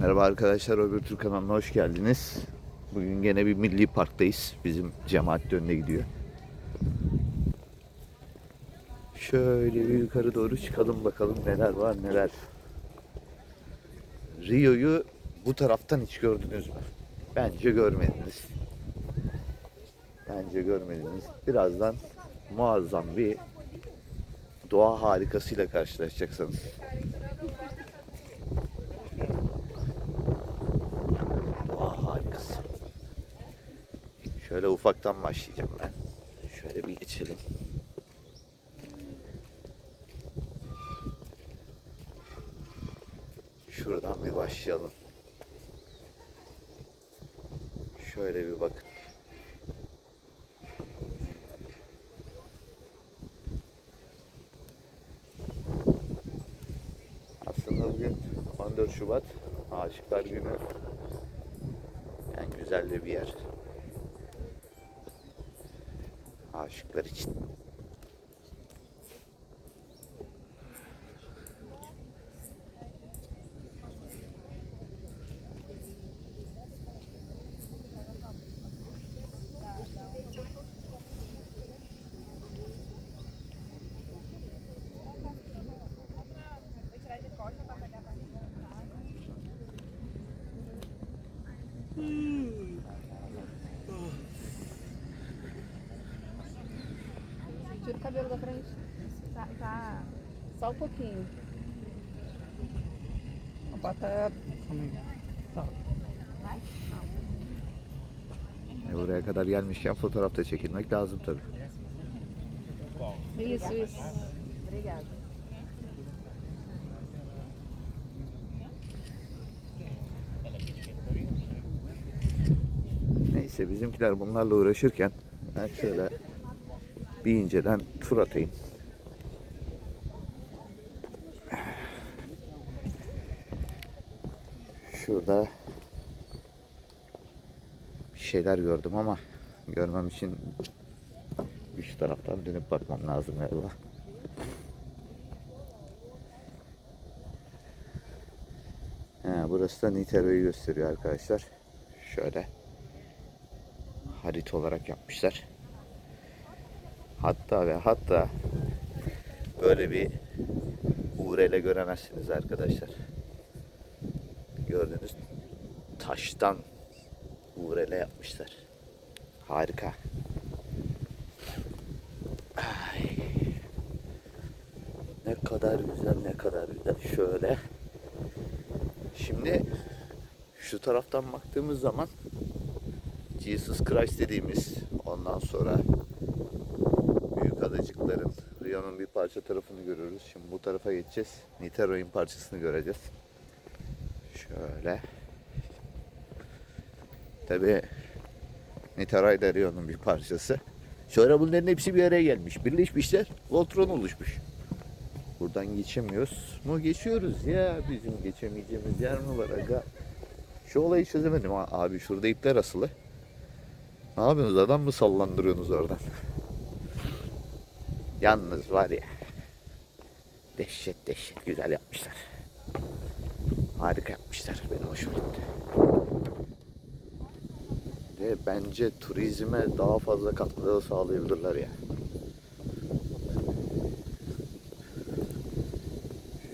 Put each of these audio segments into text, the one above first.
Merhaba arkadaşlar, Öbür Türk kanalına hoş geldiniz. Bugün gene bir milli parktayız. Bizim cemaat de önüne gidiyor. Şöyle bir yukarı doğru çıkalım bakalım neler var neler. Rio'yu bu taraftan hiç gördünüz mü? Bence görmediniz. Bence görmediniz. Birazdan muazzam bir doğa harikasıyla karşılaşacaksınız. Doğa harikası. Şöyle ufaktan başlayacağım ben. Şöyle bir geçelim. Şuradan bir başlayalım. Şöyle bir bakın. Aslında bugün 14 Şubat Aşıklar Günü. Yani güzel de bir yer. Aşıklar için. Só um pouquinho. Bota. E buraya kadar gelmişken fotoğraf da çekilmek lazım tabii. Isso, isso. Obrigada. Neyse bizimkiler bunlarla uğraşırken ben şöyle bir inceden tur atayım. Şurada bir şeyler gördüm ama görmem için üç taraftan dönüp bakmam lazım galiba. He, burası da Nitero'yu gösteriyor arkadaşlar. Şöyle harita olarak yapmışlar. Hatta ve hatta böyle bir uğrele göremezsiniz arkadaşlar. Gördüğünüz taştan uğrele yapmışlar. Harika. Ay. Ne kadar güzel, ne kadar güzel. Şöyle. Şimdi şu taraftan baktığımız zaman Jesus Christ dediğimiz ondan sonra büyük adacıkların Rio'nun bir parça tarafını görüyoruz. Şimdi bu tarafa geçeceğiz. Nitero'nun parçasını göreceğiz. Şöyle. Tabi Niteroy da Rio'nun bir parçası. Sonra bunların hepsi bir araya gelmiş. Birleşmişler. Voltron oluşmuş. Buradan geçemiyoruz mu? Geçiyoruz ya. Bizim geçemeyeceğimiz yer mi var aga? Şu olayı çözemedim abi. Şurada ipler asılı. Ne yapıyorsunuz? Adam mı sallandırıyorsunuz oradan? Yalnız var ya. Dehşet dehşet güzel yapmışlar. Harika yapmışlar. Benim hoşuma gitti. Ve bence turizme daha fazla katkıda sağlayabilirler ya.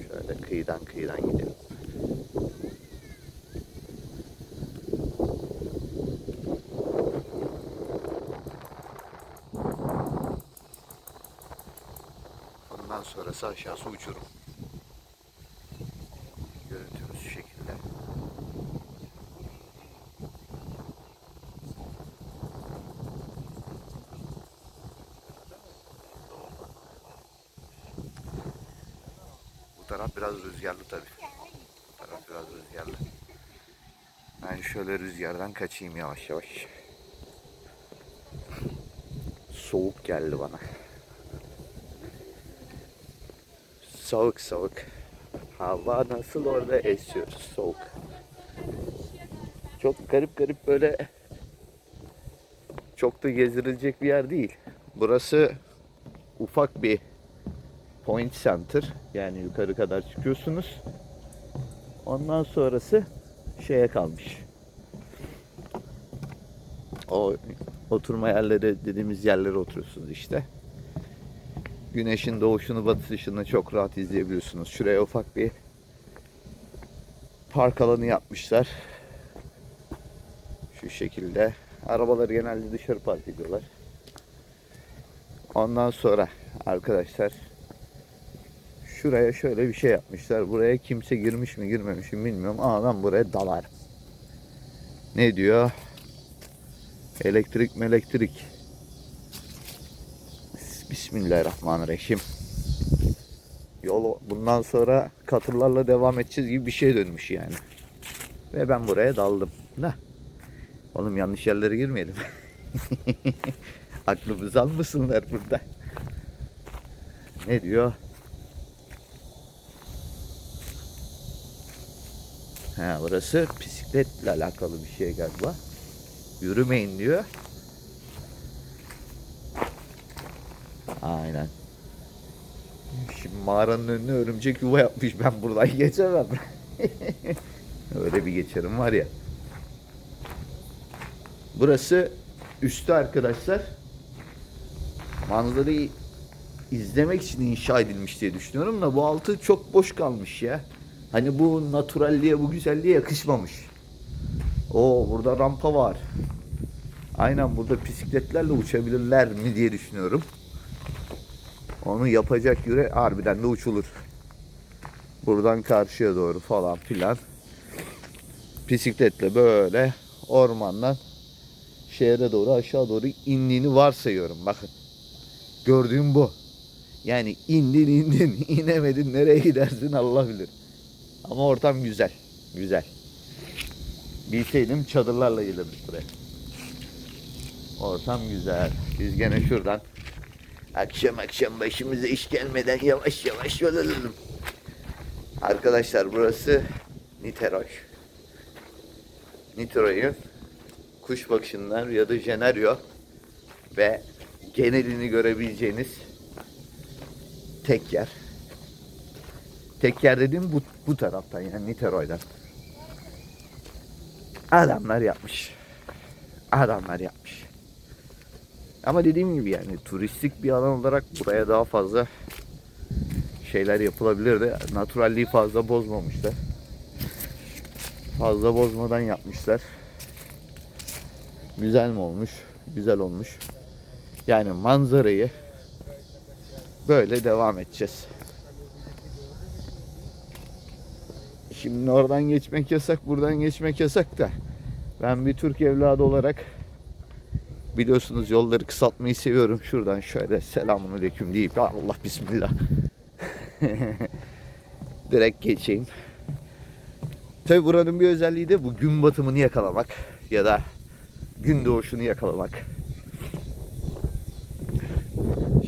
Şöyle kıyıdan kıyıdan gidelim. Ondan sonrası aşağısı uçurum. Görüntümüz şu şekilde. Bu taraf biraz rüzgarlı tabii. Bu taraf biraz rüzgarlı. Ben şöyle rüzgardan kaçayım yavaş yavaş. Soğuk geldi bana. Soğuk soğuk. Hava nasıl orada esiyor soğuk. Çok garip garip böyle çok da gezdirilecek bir yer değil. Burası ufak bir point center. Yani yukarı kadar çıkıyorsunuz. Ondan sonrası şeye kalmış. O oturma yerleri dediğimiz yerlere oturuyorsunuz işte. Güneşin doğuşunu batışını çok rahat izleyebiliyorsunuz. Şuraya ufak bir park alanı yapmışlar. Şu şekilde. Arabaları genelde dışarı park ediyorlar. Ondan sonra arkadaşlar şuraya şöyle bir şey yapmışlar. Buraya kimse girmiş mi girmemiş mi bilmiyorum ben buraya dalar. Ne diyor? Elektrik elektrik. Bismillahirrahmanirrahim. Yol bundan sonra katırlarla devam edeceğiz gibi bir şey dönmüş yani. Ve ben buraya daldım. Ne? Oğlum yanlış yerlere girmeyelim. Aklımızı almasınlar burada. Ne diyor? Ha, burası bisikletle alakalı bir şey galiba. Yürümeyin diyor. Aynen. Şimdi mağaranın önüne örümcek yuva yapmış. Ben buradan geçemem. Öyle bir geçerim var ya. Burası üstü arkadaşlar. Manzarayı izlemek için inşa edilmiş diye düşünüyorum da bu altı çok boş kalmış ya. Hani bu naturalliğe, bu güzelliğe yakışmamış. O burada rampa var. Aynen burada bisikletlerle uçabilirler mi diye düşünüyorum. Onu yapacak yüre harbiden de uçulur. Buradan karşıya doğru falan filan. Bisikletle böyle ormandan şehre doğru aşağı doğru indiğini varsayıyorum. Bakın. Gördüğüm bu. Yani indin indin inemedin nereye gidersin Allah bilir. Ama ortam güzel. Güzel. Bilseydim çadırlarla gelirdik buraya. Ortam güzel. Biz gene şuradan akşam akşam başımıza iş gelmeden yavaş yavaş yol alalım. Arkadaşlar burası Niterói. Niterói'nin kuş bakışından ya da Jenerio ve genelini görebileceğiniz tek yer. Tek yer dediğim bu, bu taraftan yani Niterói'den. Adamlar yapmış. Adamlar yapmış. Ama dediğim gibi yani turistik bir alan olarak buraya daha fazla şeyler yapılabilirdi. Naturalliği fazla bozmamışlar. Fazla bozmadan yapmışlar. Güzel mi olmuş? Güzel olmuş. Yani manzarayı böyle devam edeceğiz. Şimdi oradan geçmek yasak, buradan geçmek yasak da ben bir Türk evladı olarak biliyorsunuz yolları kısaltmayı seviyorum. Şuradan şöyle selamun aleyküm deyip Allah bismillah. Direkt geçeyim. Tabi buranın bir özelliği de bu gün batımını yakalamak ya da gün doğuşunu yakalamak.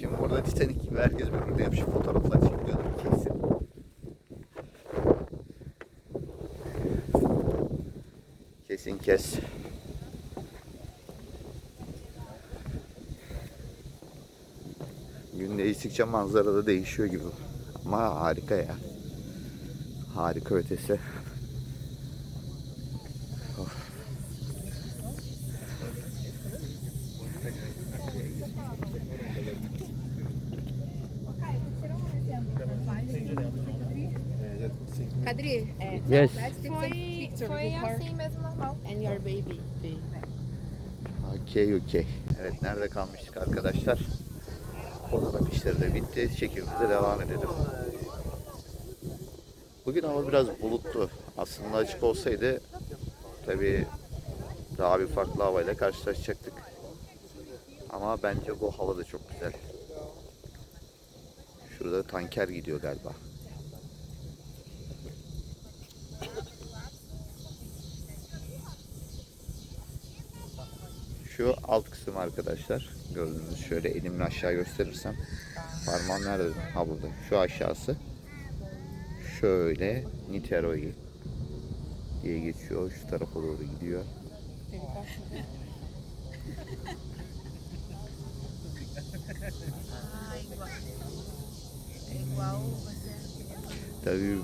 Şimdi burada Titanic gibi herkes birbirine yapışıp fotoğraflar çekiyordur Kesin kes. Gün değiştikçe manzara da değişiyor gibi. Ama harika ya. Harika ötesi. Of. Cadê? Yes. Normal. and your baby. Okey okey. Evet nerede kalmıştık arkadaşlar? Fotoğraf işleri de bitti. Çekimimize devam edelim. Bugün hava biraz bulutlu. Aslında açık olsaydı tabii daha bir farklı havayla karşılaşacaktık. Ama bence bu hava da çok güzel. Şurada tanker gidiyor galiba. Arkadaşlar. Gördüğünüz şöyle elimle aşağı gösterirsem. Parmağım nerede? Ha burada. Şu aşağısı. Şöyle Niterói diye geçiyor. Şu tarafa doğru gidiyor. Tabii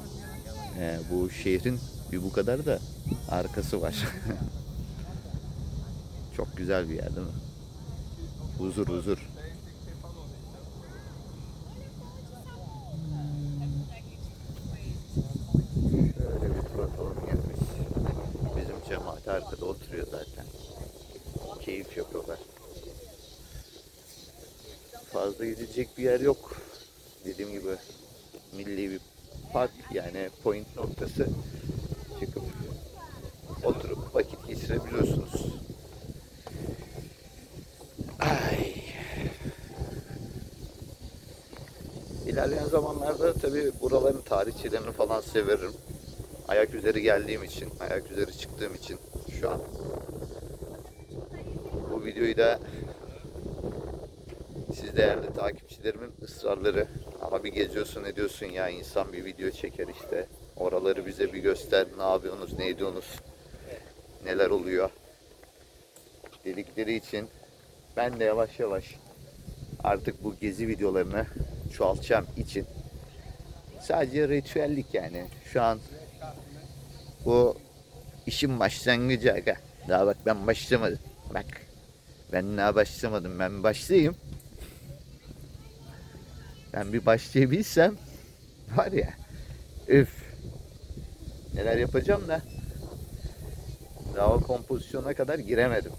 e, bu şehrin bir bu kadar da arkası var. Çok güzel bir yer değil mi? Huzur huzur. Şöyle bir turlatalım gelmiş. Bizim cemaat arkada oturuyor zaten. Keyif yapıyorlar. Fazla gidecek bir yer yok. Dediğim gibi milli bir park yani point noktası çıkıp oturup vakit geçirebiliyorsunuz. Ay. İlerleyen zamanlarda tabii buraların tarihçelerini falan severim. Ayak üzeri geldiğim için, ayak üzeri çıktığım için şu an. Bu videoyu da siz değerli takipçilerimin ısrarları. Ama bir geziyorsun ediyorsun ya insan bir video çeker işte. Oraları bize bir göster. Ne yapıyorsunuz, ne ediyorsunuz, neler oluyor. Dedikleri için ben de yavaş yavaş artık bu gezi videolarını çoğaltacağım için sadece ritüellik yani. Şu an bu işin başlangıcı aga. Daha bak ben başlamadım. Bak ben daha başlamadım. Ben başlayayım. Ben bir başlayabilsem var ya üf neler yapacağım da daha o kompozisyona kadar giremedim.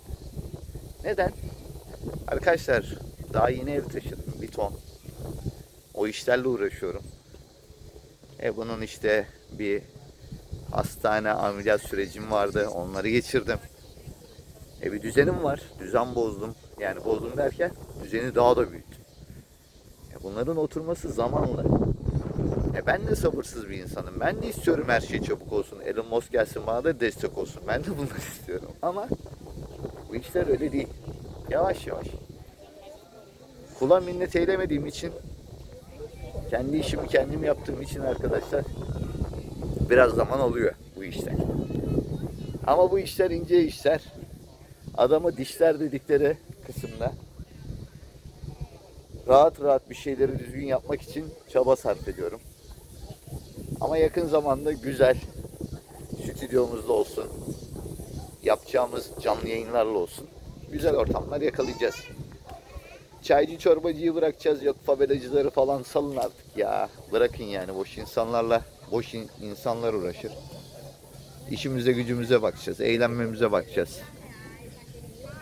Neden? Arkadaşlar daha yeni ev taşıdım bir ton. O işlerle uğraşıyorum. E bunun işte bir hastane ameliyat sürecim vardı. Onları geçirdim. E bir düzenim var. Düzen bozdum. Yani bozdum derken düzeni daha da büyüttüm. E bunların oturması zamanla. E ben de sabırsız bir insanım. Ben de istiyorum her şey çabuk olsun. Elon Musk gelsin bana da destek olsun. Ben de bunları istiyorum. Ama bu işler öyle değil. Yavaş yavaş. Kula minnet eylemediğim için kendi işimi kendim yaptığım için arkadaşlar biraz zaman alıyor bu işler. Ama bu işler ince işler. Adama dişler dedikleri kısımda rahat rahat bir şeyleri düzgün yapmak için çaba sarf ediyorum. Ama yakın zamanda güzel stüdyomuzda olsun, yapacağımız canlı yayınlarla olsun güzel ortamlar yakalayacağız. Çaycı çorbacıyı bırakacağız. Yok fabelacıları falan salın artık ya. Bırakın yani boş insanlarla boş in- insanlar uğraşır. İşimize gücümüze bakacağız. Eğlenmemize bakacağız.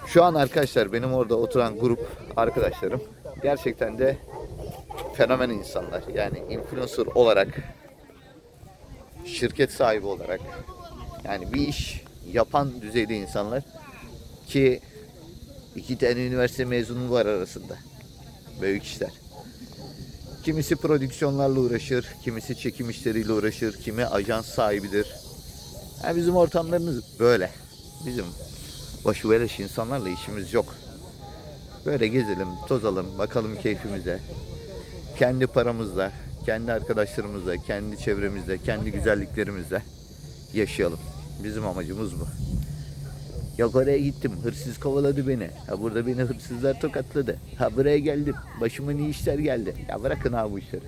Şu an arkadaşlar benim orada oturan grup arkadaşlarım gerçekten de fenomen insanlar. Yani influencer olarak şirket sahibi olarak yani bir iş yapan düzeyde insanlar ki iki tane üniversite mezunu var arasında. Büyük işler. Kimisi prodüksiyonlarla uğraşır, kimisi çekim işleriyle uğraşır, kimi ajans sahibidir. Yani bizim ortamlarımız böyle. Bizim başı beleş insanlarla işimiz yok. Böyle gezelim, tozalım, bakalım keyfimize. Kendi paramızla, kendi arkadaşlarımızla, kendi çevremizde, kendi güzelliklerimizle yaşayalım. Bizim amacımız bu. Yok oraya gittim. Hırsız kovaladı beni. Ha burada beni hırsızlar tokatladı. Ha buraya geldim. Başıma ne işler geldi. Ya bırakın abi bu işleri.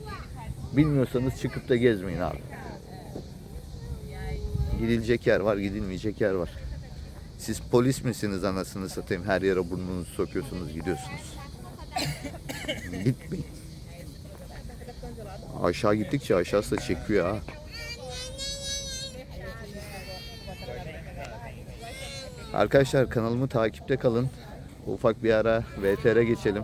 Bilmiyorsanız çıkıp da gezmeyin abi. Gidilecek yer var, gidilmeyecek yer var. Siz polis misiniz anasını satayım? Her yere burnunuzu sokuyorsunuz, gidiyorsunuz. Gitmeyin. Aşağı gittikçe aşağısı da çekiyor ha. Arkadaşlar kanalımı takipte kalın. Ufak bir ara VTR geçelim.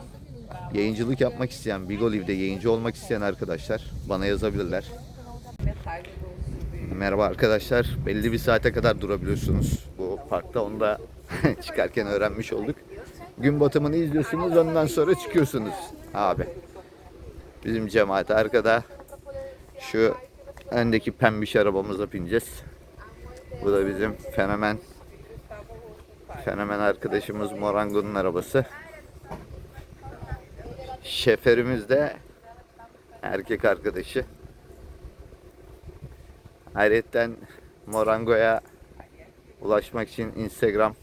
Yayıncılık yapmak isteyen, Bigoliv'de yayıncı olmak isteyen arkadaşlar bana yazabilirler. Merhaba arkadaşlar. Belli bir saate kadar durabiliyorsunuz bu parkta. Onu da çıkarken öğrenmiş olduk. Gün batımını izliyorsunuz ondan sonra çıkıyorsunuz abi. Bizim cemaat arkada. Şu öndeki pembiş arabamıza bineceğiz. Bu da bizim fenomen Fenomen arkadaşımız Morango'nun arabası. Şeferimiz de erkek arkadaşı. Ayrıca Morango'ya ulaşmak için Instagram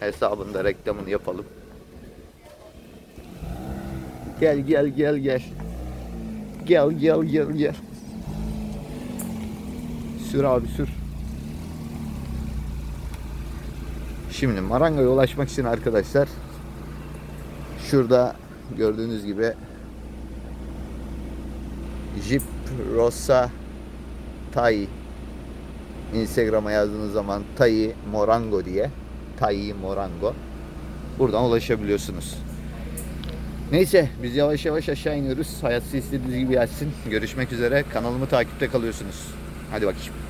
hesabında reklamını yapalım. Gel gel gel gel. Gel gel gel gel. Sür abi sür. Şimdi Marango'ya ulaşmak için arkadaşlar şurada gördüğünüz gibi Jeep Rossa Tai Instagram'a yazdığınız zaman Tai Morango diye Tai Morango buradan ulaşabiliyorsunuz. Neyse biz yavaş yavaş aşağı iniyoruz. Hayat size istediğiniz gibi gelsin. Görüşmek üzere. Kanalımı takipte kalıyorsunuz. Hadi bakayım.